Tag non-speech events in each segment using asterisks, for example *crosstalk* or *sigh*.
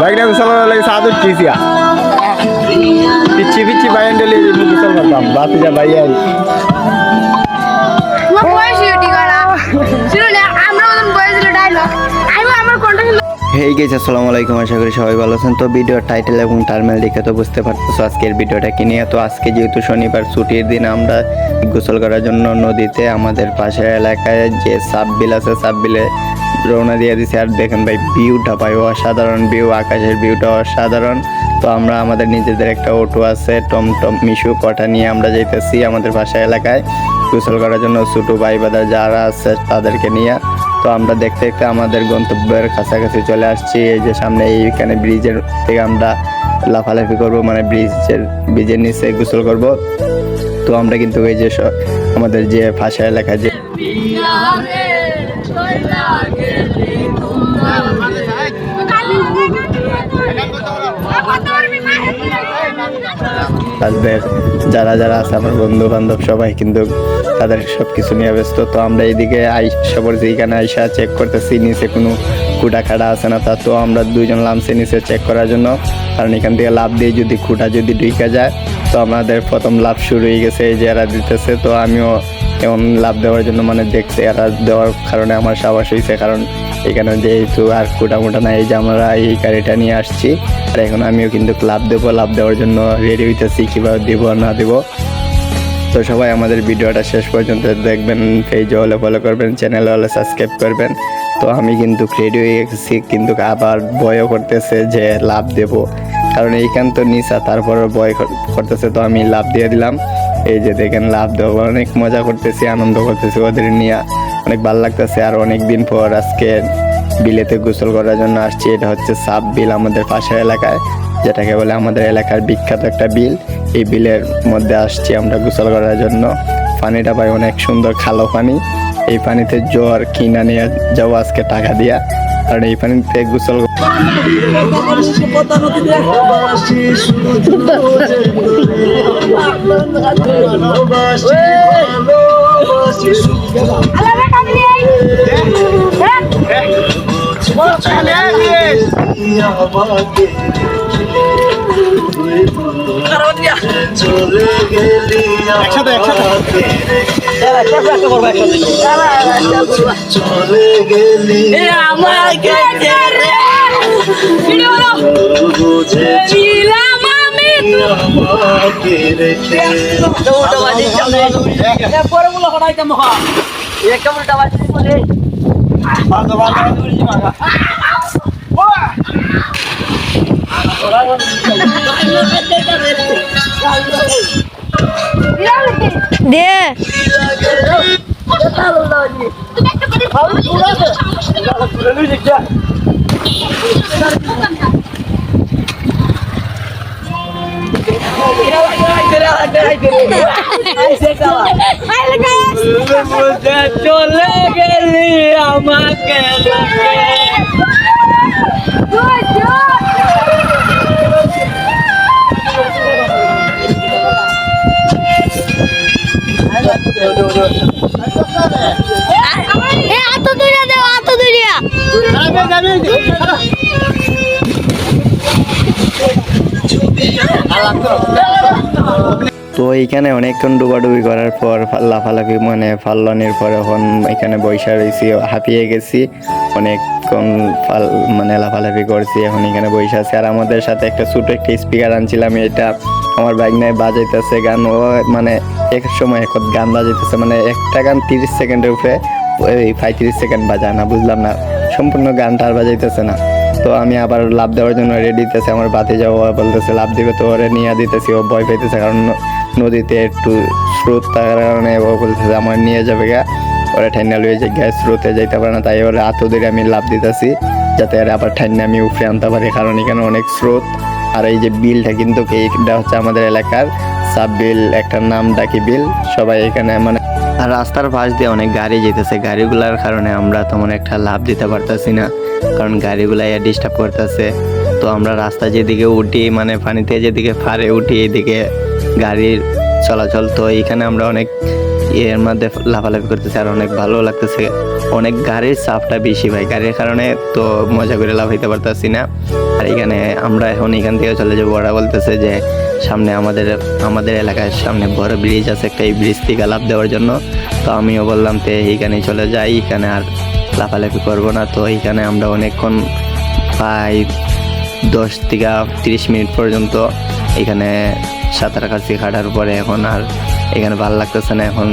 বাইকটা লাগে সাদুর টিসিয়া পিচ্ছি পিচ্ছি বাইন ডেলি বাতি যা কন্ঠা হেই গেছে আসসালামু আলাইকুম আশা করি সবাই ভালো আছেন তো ভিডিওর টাইটেল এবং টার্মেল দেখে তো বুঝতে পারতেছো আজকের ভিডিওটা কি নিয়ে তো আজকে যেহেতু শনিবার ছুটির দিন আমরা গোসল করার জন্য নদীতে আমাদের পাশের এলাকায় যে সাব বিল আছে সাব বিলে রওনা দিয়ে দিছি। আর দেখেন ভাই ভিউটা ভাই অসাধারণ ভিউ আকাশের ভিউটা অসাধারণ। তো আমরা আমাদের নিজেদের একটা অটো আছে, টমটম মিশু কটা নিয়ে আমরা যাইতেছি আমাদের পাশের এলাকায়। গোসল করার জন্য ছোটো ভাই বাদার যারা আছে তাদেরকে নিয়ে। তো আমরা দেখতে দেখতে আমাদের গন্তব্যের কাছাকাছি চলে আসছি। এই যে সামনে এইখানে ব্রিজের থেকে আমরা লাফালাফি করব মানে ব্রিজের ব্রিজের নিচে গোসল করব। তো আমরা কিন্তু এই যে আমাদের যে ভাষা এলাকায় যে তাদের যারা যারা আছে আমার বন্ধু বান্ধব সবাই কিন্তু তাদের সব কিছু নিয়ে ব্যস্ত। তো আমরা এইদিকে পড়ছি এখানে আইসা চেক করতেছি, নিচে কোনো খুঁটা খাড়া আছে না তা। তো আমরা দুজন লামছে নিচে চেক করার জন্য। কারণ এখান থেকে লাভ দিয়ে যদি খুঁটা যদি ঢুকে যায়, তো আমাদের প্রথম লাভ শুরু হয়ে গেছে, এই যে এরা দিতেছে। তো আমিও এমন লাভ দেওয়ার জন্য মানে দেখছি এরা দেওয়ার কারণে আমার সাবাস হয়েছে। কারণ এখানে যেহেতু আর কুটা মোটা নাই, এই যে আমরা এই গাড়িটা নিয়ে আসছি, আর এখন আমিও কিন্তু লাভ দেবো, লাভ দেওয়ার জন্য রেডি হইতেছি, কীভাবে দেবো আর না দেবো। তো সবাই আমাদের ভিডিওটা শেষ পর্যন্ত দেখবেন পেজে হলে ফলো করবেন চ্যানেলে হলে সাবস্ক্রাইব করবেন। তো আমি কিন্তু রেডি হয়ে গেছি, কিন্তু আবার বয়ও করতেছে যে লাভ দেব। কারণ এইখান তো নিশা তারপর কর- করতেছে, তো আমি লাভ দিয়ে দিলাম। এই যে দেখেন লাভ দেবো অনেক মজা করতেছি, আনন্দ করতেছি ওদের নিয়ে। অনেক ভালো লাগতেছে। আর অনেক দিন পর আজকে বিলেতে গোসল করার জন্য আসছি। এটা হচ্ছে সাব বিল আমাদের পাশের এলাকায়, যেটাকে বলে আমাদের এলাকার বিখ্যাত একটা বিল। এই বিলের মধ্যে আসছি আমরা গোসল করার জন্য। পানিটা পাই অনেক সুন্দর, খালো পানি। এই পানিতে জ্বর কিনা নিয়ে যাব আজকে টাকা দিয়া। কারণ এই পানিতে গোসল আলাদা আই হ্যাঁ একসাথে একসাথে। ভিডিও বলো। ছিলাম আমি চলে গেলি আমাকে তো এইখানে অনেকক্ষণ ডুবাডুবি করার পর লাফালাফি মানে ফাল্লানির পর এখন এখানে বৈশা রয়েছি হাঁপিয়ে গেছি অনেকক্ষণ মানে লাফালাফি করছি, এখন এখানে বৈশা আছি। আর আমাদের সাথে একটা ছোটো একটা স্পিকার আনছিলাম, এটা আমার বাইক নিয়ে বাজাইতেছে গান। ও মানে এক সময় এখন গান বাজাইতেছে মানে একটা গান তিরিশ সেকেন্ডের উপরে, ওই পঁয়ত্রিশ সেকেন্ড বাজায় না, বুঝলাম না। সম্পূর্ণ গানটা আর বাজাইতেছে না। তো আমি আবার লাভ দেওয়ার জন্য রেডি দিতেছি, আমার বাতি যাওয়া বলতেছে লাভ দিবে তো, ওরে নিয়ে দিতেছি। ও ভয় পেতেছে কারণ নদীতে একটু স্রোত থাকার কারণে ও বলতেছে, আমার নিয়ে যাবে গা। ওরা ঠান্ডা লয়ে যে গ্যাস স্রোতে যাইতে পারে না, তাই ওরা আতো ধরে আমি লাভ দিতেছি, যাতে এরা আবার ঠান্ডা আমি উফরে আনতে পারি, কারণ এখানে অনেক স্রোত। আর এই যে বিলটা কিন্তু এইটা হচ্ছে আমাদের এলাকার সাব বিল, একটা নাম ডাকি বিল, সবাই এখানে মানে আর রাস্তার পাশ দিয়ে অনেক গাড়ি যেতেছে, গাড়িগুলার কারণে আমরা তেমন একটা লাভ দিতে পারতাছি না, কারণ গাড়িগুলা ডিস্টার্ব করতেছে। তো আমরা রাস্তা যেদিকে উঠি মানে পানিতে যেদিকে ফারে উঠি, এদিকে গাড়ির চলাচল, তো এখানে আমরা অনেক এর মধ্যে লাফালাফি করতেছে আর অনেক ভালো লাগতেছে। অনেক গাড়ির চাপটা বেশি ভাই। গাড়ির কারণে তো মজা করে লাফাইতে পারতেছি না। আর এখানে আমরা এখন এখান থেকে চলে যাব। ওরা বলতেছে যে সামনে আমাদের আমাদের এলাকার সামনে বড় ব্রিজ আছে, একটা এই ব্রিজ থেকে লাভ দেওয়ার জন্য। তো আমিও বললাম তো এইখানে চলে যাই, এখানে আর লাফালাফি করব না। তো এইখানে আমরা অনেকক্ষণ প্রায় দশ থেকে তিরিশ মিনিট পর্যন্ত এখানে সাঁতার কাছি কাটার পরে এখন আর এখানে ভালো লাগতেছে না। এখন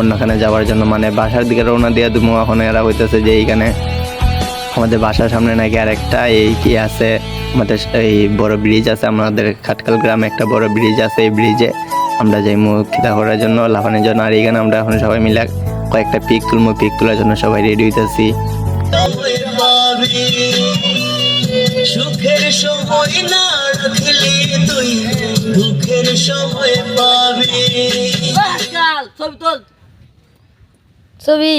অন্যখানে যাওয়ার জন্য মানে বাসার দিকে রওনা দিয়ে দুমো এখন এরা হইতেছে যে এইখানে আমাদের বাসার সামনে নাকি আর একটা এই কি আছে, আমাদের এই বড় ব্রিজ আছে, আমাদের খাটকাল গ্রামে একটা বড় ব্রিজ আছে এই ব্রিজে আমরা যাই মুখ খিদা করার জন্য, লাফানোর জন্য, আর এইখানে আমরা এখন সবাই মিলে কয়েকটা পিক তুলবো পিক তোলার জন্য সবাই রেডি হইতেছি। সুখের সময় না রাখলে তুই। দুঃখের সময় পাবি। ছবি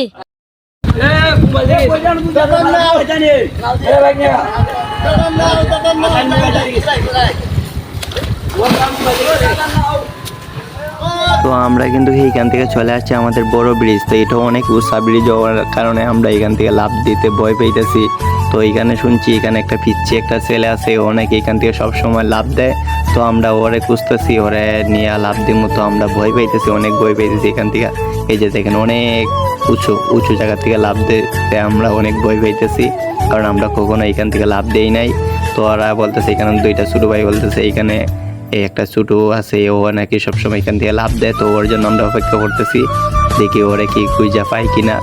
তো আমরা কিন্তু এইখান থেকে চলে আসছি আমাদের বড় ব্রিজ। তো এটা অনেক উঁচা ব্রিজ হওয়ার কারণে আমরা এখান থেকে লাভ দিতে ভয় পেয়েছি তো এখানে শুনছি এখানে একটা পিচ্ছি একটা ছেলে আছে। অনেক এখান থেকে সব সময় লাভ দেয়। তো আমরা ওরে খুঁজতেছি, ওরে নিয়ে লাভ দিব তো আমরা ভয় পাইতেছি, অনেক ভয় পাইতেছি এখান থেকে। এই যে দেখেন অনেক উঁচু উঁচু জায়গা থেকে লাভ দিতে আমরা অনেক ভয় পাইতেছি, কারণ আমরা কখনো এখান থেকে লাভ দেই নাই। তো ওরা বলতেছে, এখানে দুইটা ছোটো ভাই বলতেছে এখানে এই একটা ছোটো আছে, ও নাকি সবসময় এখান থেকে লাভ দেয়। তো ওর জন্য আমরা অপেক্ষা করতেছি, দেখি ওরা কি খুঁজা পাই কিনা।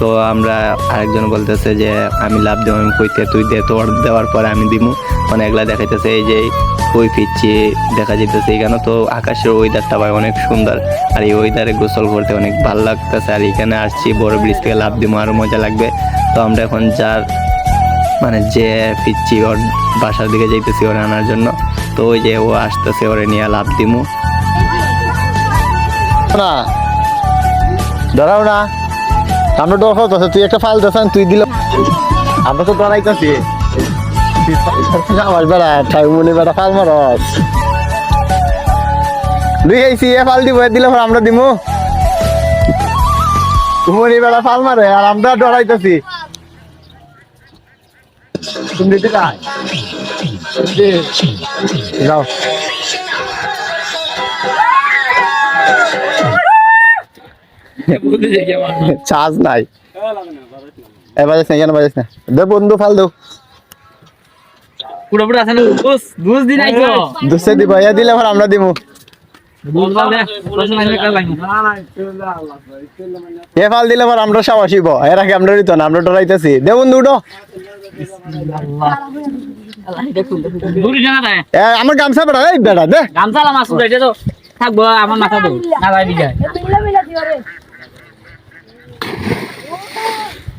তো আমরা আরেকজন বলতেছে যে, আমি লাভ দেবো, আমি কইতে, তুই দে, তোর দেওয়ার পরে আমি দিমু। মানে এগুলা দেখাইতেছে, এই যে ওই ফিরছি? দেখা যেতেছে এখানে তো আকাশের ওয়েদারটা ভাই অনেক সুন্দর। আর এই ওয়েদারে গোসল করতে অনেক ভালো লাগতেছে। আর এখানে আসছি, বড় ব্রিজ থেকে লাভ দিমু আরও মজা লাগবে। তো আমরা এখন যার মানে যে ফিরছি, ওর বাসার দিকে যাইতেছি ওরে আনার জন্য। তো ওই যে ও আসতেছে, ওরে নিয়ে লাভ দিমু। না। দাঁড়াও না। আমরা ডর হতো তুই একটা ফাইল দেখান তুই দিল আমরা তো ডরাইতেছি আমার বেড়া ঠাই মনে বেড়া ফাল মারস দুই আইসি এ ফাল দিব দিলে আমরা দিমু। মনি বেড়া ফাল মারে, আর আমরা ডরাইতেছি তুমি দিতে যাও। *laughs* চার্জ নাই। এ বাজাস না কেন বাজাস না। দে বন্ধু ফাল দো পুরো পুরো আছে না দিন আইছো? দুসে দিব ইয়া দিলে পর আমরা দিমু। এ ফাল দিলে পর আমরা সাবাসিব এর আগে আমরা দিত না আমরা ডরাইতেছি। দে বন্ধু উঠো। আমার গামছা বেড়া এই বেড়া দে। গামছা লামা তো। থাকব আমার মাথা না ভাই বিজয়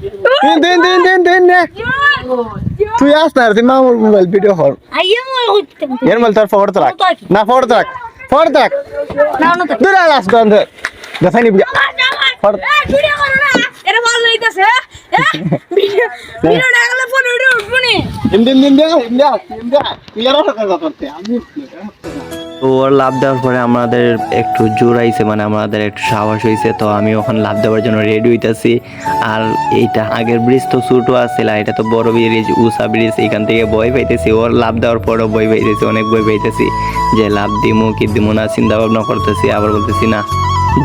তিন তিন তিন তিন তিন নে তুই আস না তুই মামুর মোবাইল ভিডিও কর এর মাল তোর ফরওয়ার্ড রাখ। না ফরওয়ার্ড রাখ। ফরওয়ার্ড রাখ। দূর আলাস গন্ধ দেখানি বুঝা দিন দিন দিন দে দিন দে দিন দে তুই আর কথা করতে আমি তো ওর লাভ দেওয়ার পরে আমাদের একটু জোর আইছে মানে আমাদের একটু সাহস হয়েছে তো আমি ওখানে লাভ দেওয়ার জন্য রেডি হইতেছি। আর এইটা আগের ব্রিজ তো ছোটো আসছিল এটা তো বড় ব্রিজ উষা ব্রিজ এখান থেকে বই পাইতেছি। ওর লাভ দেওয়ার পরেও বই পাইতেছি, অনেক বই পাইতেছি, যে লাভ দিমু কি দিমু না চিন্তা ভাবনা করতেছি, আবার বলতেছি, না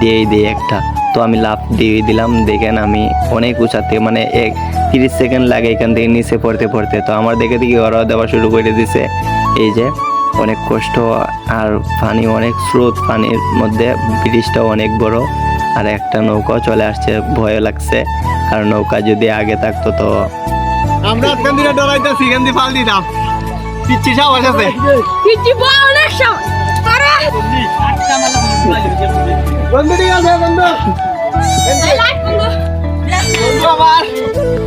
দিয়েই দিই একটা। তো আমি লাভ দিয়ে দিলাম, দেখেন আমি অনেক উঁচাতে মানে এক তিরিশ সেকেন্ড লাগে এখান থেকে নিচে পড়তে পড়তে। তো আমার দেখে দেখি ওরাও দেওয়া শুরু করে দিছে। এই যে অনেক কষ্ট আর পানি অনেক স্রোত পানির মধ্যে ব্রিজটাও অনেক বড় আর একটা নৌকা চলে আসছে ভয় লাগছে। কারণ নৌকা যদি আগে থাকতো তো আমরা আজকাল দিনে ডরাইতেছি এখান দিয়ে ফাল দিতাম। পিচ্ছি সাবাস আছে? বন্ধু ঠিক আছে বন্ধু। বন্ধু আমার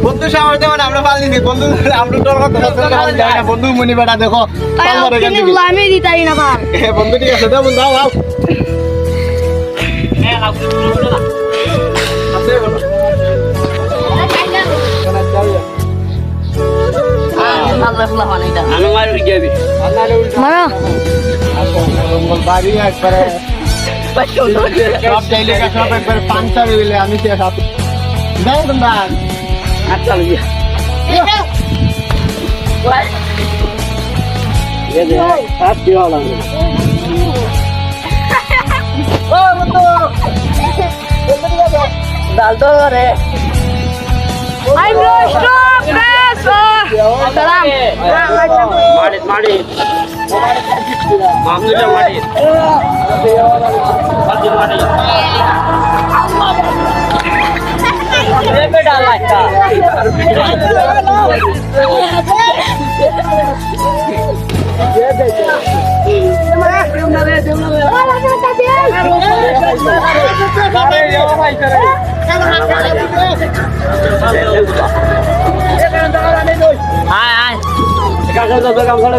বন্ধু সামনে দেবো না আমরা পাল দিছি। বন্ধু আমরা ডর করতে পারছি না, আমরা যাই বন্ধু মুনি বেটা দেখো পাল মারে এখান আমি দিতাই না ভাই বন্ধু ঠিক আছে দাও বন্ধু আও আও আছে বলো। আমি মার। বিজয় মারা বাড়ি একবারে সব চাইলে সব একবার puncture Đâu tầm bà Ngắt cho là gì Quay Dia dia, tapi orang. Oh betul. Betul dia bro. Dal dore. I'm no stop press. Salam. Madit madit. Mamnuja madit. Madit madit. আয় আয়। কাকা কাম করে